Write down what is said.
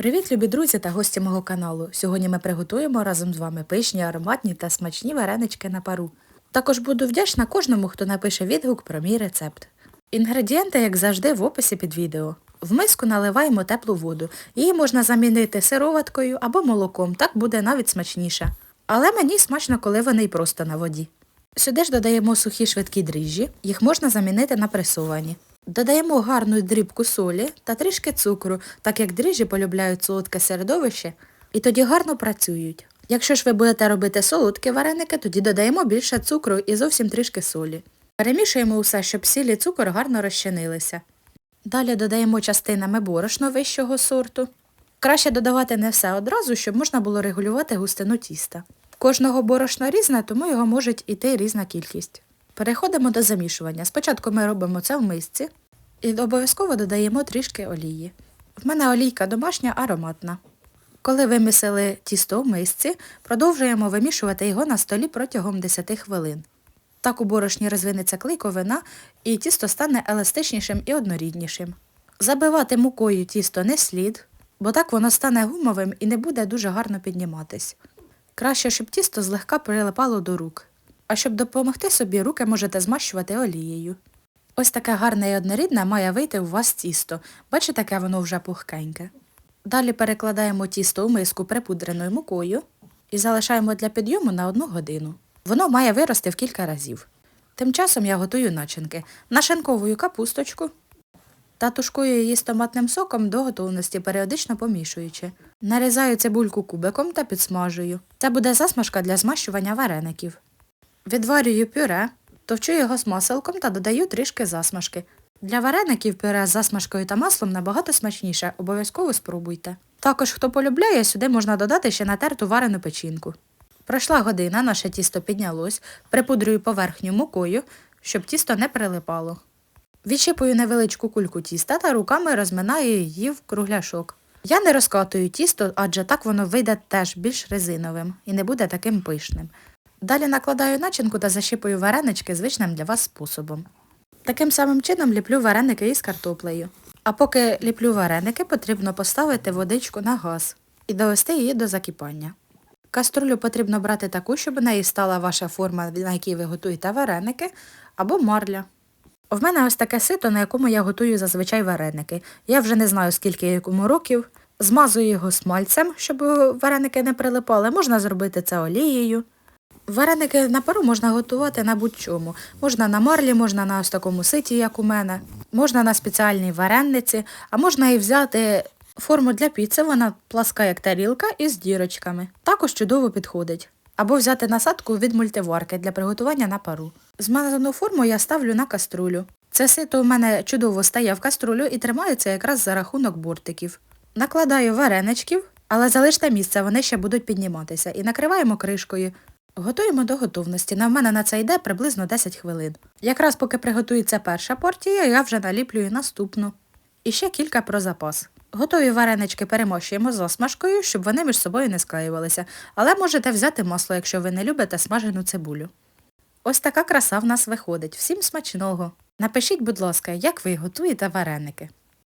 Привіт, любі друзі та гості мого каналу. Сьогодні ми приготуємо разом з вами пишні, ароматні та смачні варенички на пару. Також буду вдячна кожному, хто напише відгук про мій рецепт. Інгредієнти, як завжди, в описі під відео. В миску наливаємо теплу воду. Її можна замінити сироваткою або молоком, так буде навіть смачніше. Але мені смачно, коли вони й просто на воді. Сюди ж додаємо сухі швидкі дріжджі, їх можна замінити на пресовані. Додаємо гарну дрібку солі та трішки цукру, так як дріжджі полюбляють солодке середовище і тоді гарно працюють. Якщо ж ви будете робити солодкі вареники, тоді додаємо більше цукру і зовсім трішки солі. Перемішуємо усе, щоб сіль і цукор гарно розчинилися. Далі додаємо частинами борошно вищого сорту. Краще додавати не все одразу, щоб можна було регулювати густину тіста. Кожного борошна різне, тому його може йти різна кількість. Переходимо до замішування. Спочатку ми робимо це в мисці і обов'язково додаємо трішки олії. В мене олійка домашня ароматна. Коли вимісили тісто в мисці, продовжуємо вимішувати його на столі протягом 10 хвилин. Так у борошні розвинеться клейковина і тісто стане еластичнішим і одноріднішим. Забивати мукою тісто не слід, бо так воно стане гумовим і не буде дуже гарно підніматись. Краще, щоб тісто злегка прилипало до рук. А щоб допомогти собі, руки можете змащувати олією. Ось таке гарне і однорідне має вийти у вас тісто. Бачите, яке воно вже пухкеньке. Далі перекладаємо тісто у миску припудреною мукою і залишаємо для підйому на одну годину. Воно має вирости в кілька разів. Тим часом я готую начинки. Нашинковую капусточку та тушкую її з томатним соком до готовності, періодично помішуючи. Нарізаю цибульку кубиком та підсмажую. Це буде засмажка для змащування вареників. Відварюю пюре, товчу його з маселком та додаю трішки засмажки. Для вареників пюре з засмажкою та маслом набагато смачніше, обов'язково спробуйте. Також, хто полюбляє, сюди можна додати ще натерту варену печінку. Пройшла година, наше тісто піднялось, припудрюю поверхню мукою, щоб тісто не прилипало. Відщипую невеличку кульку тіста та руками розминаю її в кругляшок. Я не розкатую тісто, адже так воно вийде теж більш резиновим і не буде таким пишним. Далі накладаю начинку та защипую варенички звичним для вас способом. Таким самим чином ліплю вареники із картоплею. А поки ліплю вареники, потрібно поставити водичку на газ і довести її до закипання. Каструлю потрібно брати таку, щоб у неї стала ваша форма, на якій ви готуєте вареники, або марля. В мене ось таке сито, на якому я готую зазвичай вареники. Я вже не знаю, скільки якому років. Змазую його смальцем, щоб вареники не прилипали. Можна зробити це олією. Вареники на пару можна готувати на будь-чому. Можна на марлі, можна на ось такому ситі, як у мене, можна на спеціальній варенниці, а можна і взяти форму для піци, вона пласка як тарілка із дірочками. Також чудово підходить. Або взяти насадку від мультиварки для приготування на пару. Змазану форму я ставлю на каструлю. Це сито у мене чудово стає в каструлю і тримається якраз за рахунок бортиків. Накладаю вареничків, але залиште місце, вони ще будуть підніматися, і накриваємо кришкою. Готуємо до готовності. На мене на це йде приблизно 10 хвилин. Якраз поки приготується перша порція, я вже наліплюю наступну. І ще кілька про запас. Готові варенички перемощуємо засмажкою, щоб вони між собою не склеювалися, але можете взяти масло, якщо ви не любите смажену цибулю. Ось така краса в нас виходить. Всім смачного! Напишіть, будь ласка, як ви готуєте вареники.